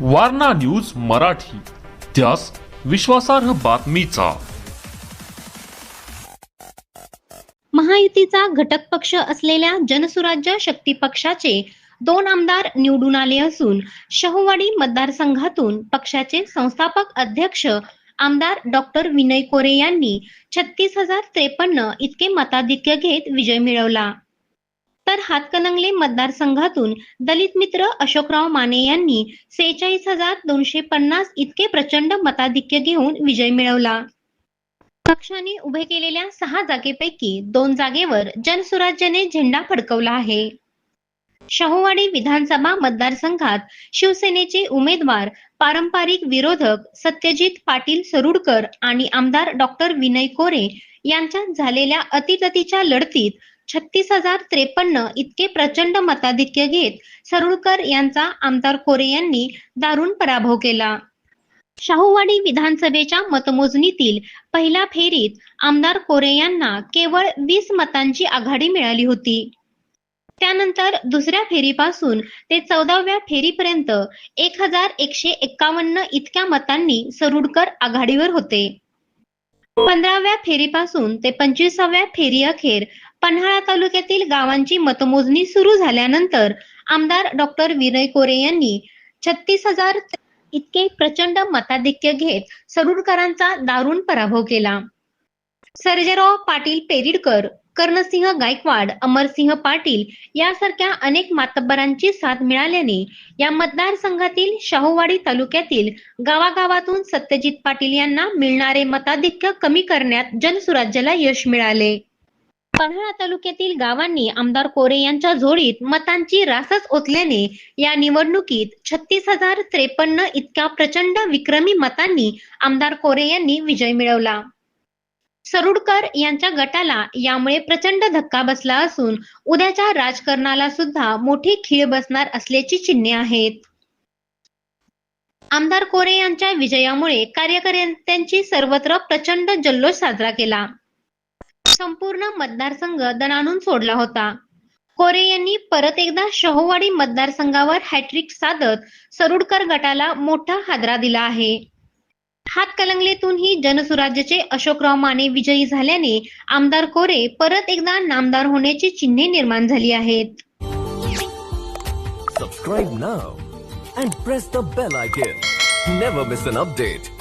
Warna news Marathi. त्यास विश्वासार्ह बातमीचा. महायुतीचा घटक पक्ष असलेल्या जनसुराज्य शक्ती पक्षाचे दोन आमदार निवडून आले असून शहवाडी मतदारसंघातून पक्षाचे संस्थापक अध्यक्ष आमदार डॉक्टर विनय कोरे यांनी छत्तीस हजार त्रेपन्न इतके मताधिक्य घेत विजय मिळवला. तर हातकणंगले मतदारसंघातून दलित मित्र अशोकराव माने यांनी सेहेचाळीस हजार दोनशे पन्नास इतके प्रचंड मताधिक्य घेऊन विजय मिळवला. पक्षाने उभे केलेल्या सहा जागेपैकी दोन जागेवर जनसुराज्याने झेंडा फडकवला आहे. शाहूवाडी विधानसभा मतदारसंघात शिवसेनेचे उमेदवार पारंपरिक विरोधक सत्यजित पाटील सरुडकर आणि आमदार डॉक्टर विनय कोरे यांच्यात झालेल्या अतिततीच्या लढतीत छत्तीस हजार त्रेपन्न इतके प्रचंड मताधिक्य घेत सरुडकर यांचा आमदार कोरे यांनी दारुण पराभव केला. शाहूवाडी विधानसभेच्या मतमोजणीतील पहिल्या फेरीत आमदार कोरे यांना केवळ वीस मतांची आघाडी मिळाली होती. त्यानंतर दुसऱ्या फेरीपासून ते चौदाव्या फेरीपर्यंत एक हजार एकशे एक्कावन्न इतक्या मतांनी सरुडकर आघाडीवर होते. पंधराव्या फेरीपासून ते पंचवीसाव्या फेरी अखेर पन्हाळा तालुक्यातील गावांची मतमोजणी सुरू झाल्यानंतर आमदार डॉक्टर विनय कोरे यांनी छत्तीस हजार इतके प्रचंड मताधिक्य घेत सरुडकरांचा दारुण पराभव केला. सर्जेराव पाटील पेरिडकर कर्णसिंह गायकवाड अमरसिंह पाटील यासारख्या अनेक मातब्बरांची साथ मिळाल्याने या मतदारसंघातील शाहूवाडी तालुक्यातील गावागावातून सत्यजित पाटील यांना मिळणारे मताधिक्य कमी करण्यात जनसुराज्याला यश मिळाले. पन्हाळा तालुक्यातील गावांनी आमदार कोरे यांच्या जोडीत मतांची रासच ओतल्याने या निवडणुकीत छत्तीस हजार त्रेपन्न इतक्या प्रचंड विक्रमी मतांनी आमदार कोरे यांनी विजय मिळवला. सरुडकर यांच्या गटाला यामुळे प्रचंड धक्का बसला असून उद्याच्या राजकारणाला सुद्धा मोठी खीळ बसणार असल्याची चिन्हे आहेत. आमदार कोरे यांच्या विजयामुळे कार्यकर्त्यांची सर्वत्र प्रचंड जल्लोष साजरा केला. संपूर्ण मतदारसंघ दणाणून सोडला होता कोरे यांनी परत एकदा शहोवाडी मतदारसंघावर हॅट्रिक साधत सरुडकर गटाला मोठा हादरा दिला आहे हातकलंगलेतूनही जनसुराज्याचे अशोकराव माने विजयी झाल्याने आमदार कोरे परत एकदा नामदार होण्याची चिन्हे निर्माण झाली आहेत Subscribe now and press the bell icon. Never miss an update.